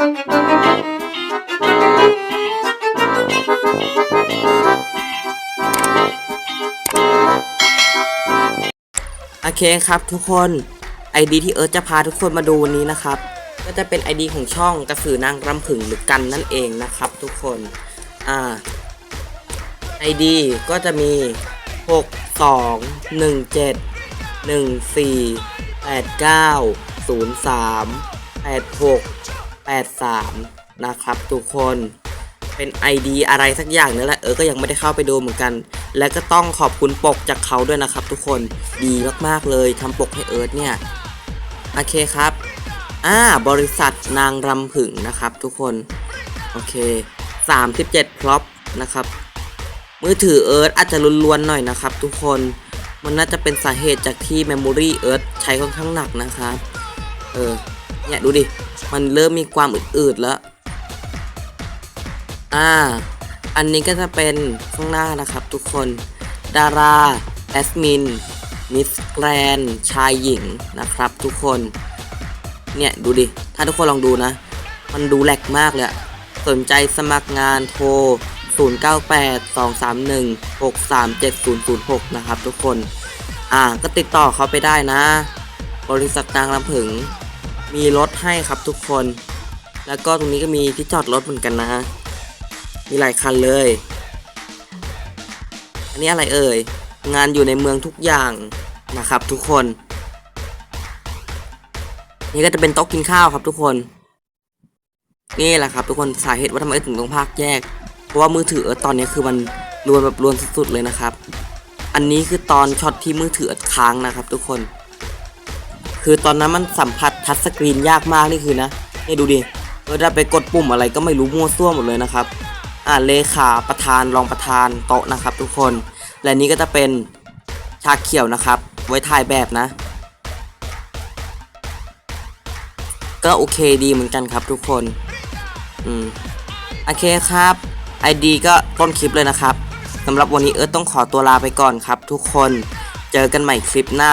โอเคครับทุกคน ID ที่เอิร์ธจะพาทุกคนมาดูวันนี้นะครับ ก็จะเป็น ID ของช่องกระสือนางรำผึ่งหรือกันนั่นเองนะครับ ทุกคนอ่า ID ก็จะมี 6 2 1 7 1 4 8 9 0 3 8 6 8 3 นะครับ ทุกคนเป็น ID อะไรสักอย่างนี่แหละเออก็ยังไม่ได้เข้าไปดูเหมือนกัน และก็ต้องขอบคุณปกจากเขาด้วยนะครับ ทุกคนดีมากๆเลยทำปกให้เอิร์ธเนี่ยโอเคครับอ่าบริษัทนางรำผึ่งนะครับ ทุกคนโอเค 37พล็อปนะครับมือถือเอิร์ธอาจจะล้วนๆหน่อยนะครับ ทุกคนมันน่าจะเป็นสาเหตุจากที่ Memory เอิร์ธใช้ค่อนข้างหนักนะครับ เออ เนี่ยดูดิ มันเริ่มมีความอืดๆแล้ว อ่า อันนี้ก็จะเป็นข้างหน้านะครับทุกคน ดาราแอดมิน มิสแกรน ชายหญิงนะครับทุกคน เนี่ยดูดิ ถ้าทุกคนลองดูนะ มันดูแหลกมากเลย สนใจสมัครงานโทร 098231637006 นะครับทุกคน อ่า ก็ติดต่อเขาไปได้นะ บริษัทนางลำผึง มีรถให้ครับทุกคน แล้วก็ตรงนี้ก็มีที่จอดรถเหมือนกันนะฮะ มีหลายคันเลย อันนี้อะไรเอ่ย งานอยู่ในเมืองทุกอย่างนะครับทุกคน นี่ก็จะเป็นโต๊ะกินข้าวครับทุกคน นี่แหละครับทุกคนสาเหตุว่าทำไมถึงต้องพากแยก เพราะว่ามือถือตอนนี้คือมันรวนแบบรวนสุดๆเลยนะครับ อันนี้คือตอนช็อตที่มือถือค้างนะครับทุกคน คือตอนนั้นมันสัมผัสทัชสกรีนยากมากนี่คือนะนี่ดูดิเอิร์ธอะไปกดปุ่มอะไรก็ไม่รู้มั่วซั่วหมดเลยนะครับ อ่าเลขาประธานรองประธานโต๊ะนะครับ ทุกคน และนี้ก็จะเป็นชาเขียวนะครับ ไว้ถ่ายแบบนะ ก็โอเคดีเหมือนกันครับทุกคน อืมโอเคครับ ID ก็ต้นคลิปเลยนะครับสำหรับวันนี้เอิร์ธต้องขอตัวลาไปก่อนครับ ทุกคน เจอกันใหม่คลิปหน้า